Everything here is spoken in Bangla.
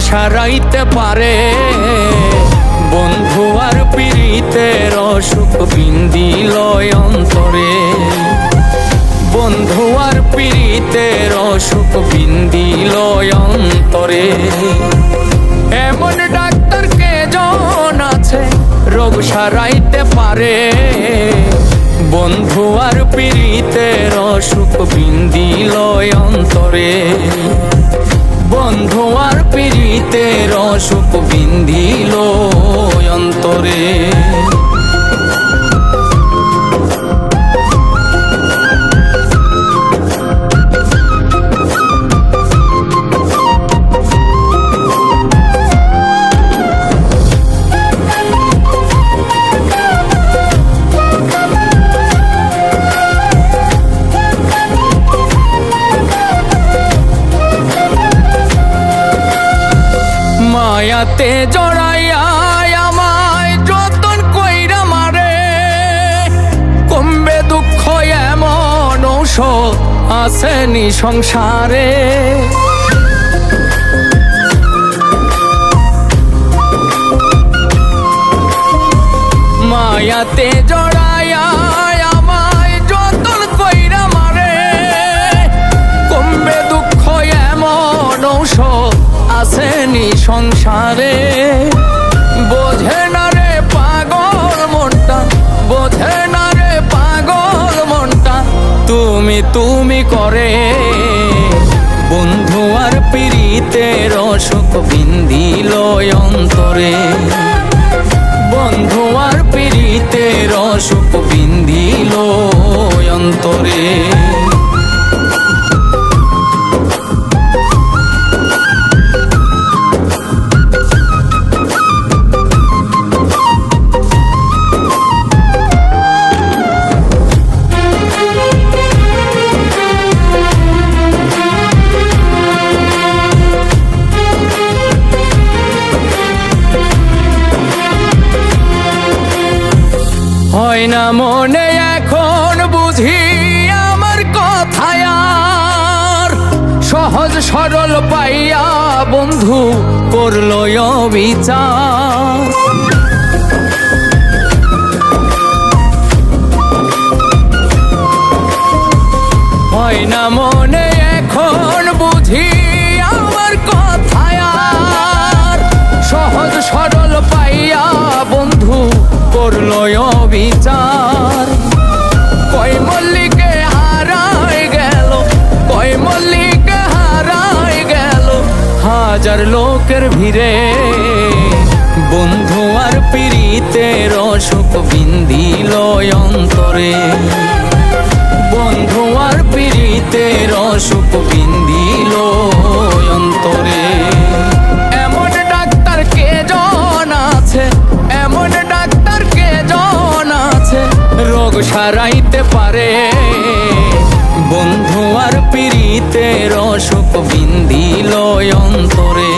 সারাইতে পারে। বন্ধু আর পীড়িতের অসুখ বিন্দিল অন্তরে। বন্ধু আর পীড়িতের অসুখ বিন্দিল অন্তরে। এমন ডাক্তার কে জন আছে, রোগ সারাইতে পারে। বন্ধু আর পীড়িতের অসুখ বিন্দিল অন্তরে। বন্ধু আর পীড়িতের রসুপ বিন্দিল অন্তরে। মায়াতে জড়াইয়া আমায় যতন কইরা মারে। কমবে দুঃখ এমন ঔষধ আসেনি সংসারে। মায়াতে জড়াইয়া সংসারে। বোঝে না রে পাগল মনটা, বোঝে না রে পাগল মনটা, তুমি তুমি করে। বন্ধু আর পীড়িতের অসুখ বিন্দিল অন্তরে। বন্ধু আর পীড়িতের অসুখ বিন্দিল অন্তরে। হয় না মনে এখন বুঝি আমার কথায় আর। সহজ সরল পাইয়া বন্ধু করল বিচার হাজার লোকের ভিড়ে। বন্ধু আর পীড়িতের অসুখ বিন্দিল অন্তরে। বন্ধু আর পীড়িতের অসুখ বিন্দিল অন্তরে। এমন ডাক্তার কে জন আছে, এমন ডাক্তার কে জন আছে, রোগ সারাইতে পারে। পীড়িতের অসুখ বিন্দিল অন্তরে।